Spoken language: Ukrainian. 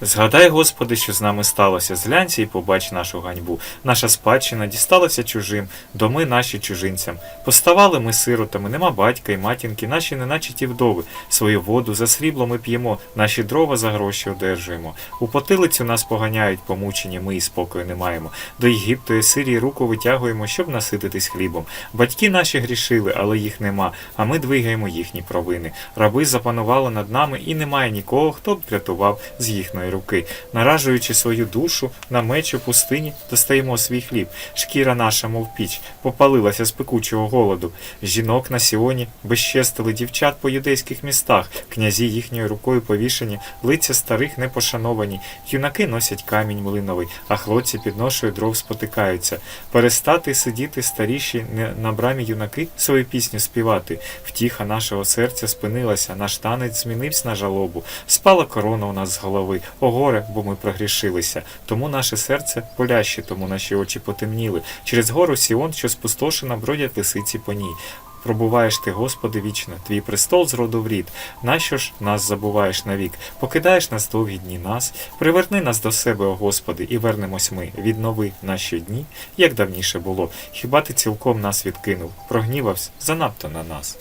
Згадай, Господи, що з нами сталося, зглянься і побач нашу ганьбу. Наша спадщина дісталася чужим, доми наші чужинцям. Поставали ми сиротами, нема батька і матінки, наші неначе ті вдови. Свою воду за срібло ми п'ємо, наші дрова за гроші одержуємо. У потилицю нас поганяють, помучені, ми і спокою не маємо. До Єгипту і Сирії руку витягуємо, щоб насититись хлібом. Батьки наші грішили, але їх нема, а ми двигаємо їхні провини. Раби запанували над нами, і немає нікого, хто б врятував з їхньої руки. Наражуючи свою душу на меч у пустині, достаємо свій хліб. Шкіра наша, мов піч, попалилася з пекучого голоду. Жінок на Сіоні безчестили дівчат по юдейських містах, князі їхньою рукою повішені, лиця старих не пошановані, юнаки носять камінь млиновий, а хлопці під ношою дров спотикаються. Перестати сидіти старіші на брамі юнаки свою пісню співати. Втіха нашого серця спинилася, наш танець змінився на жалобу. Спала корона у нас з голови. О горе, бо ми прогрішилися. Тому наше серце поляще, тому наші очі потемніли. Через гору Сіон, що спустошена, бродять лисиці по ній. Пробуваєш ти, Господи, вічно, твій престол з роду в рід. Нащо ж нас забуваєш навік? Покидаєш нас довгі дні нас, приверни нас до себе, о Господи, і вернемось ми. Віднови наші дні, як давніше було. Хіба ти цілком нас відкинув? Прогнівався занадто на нас.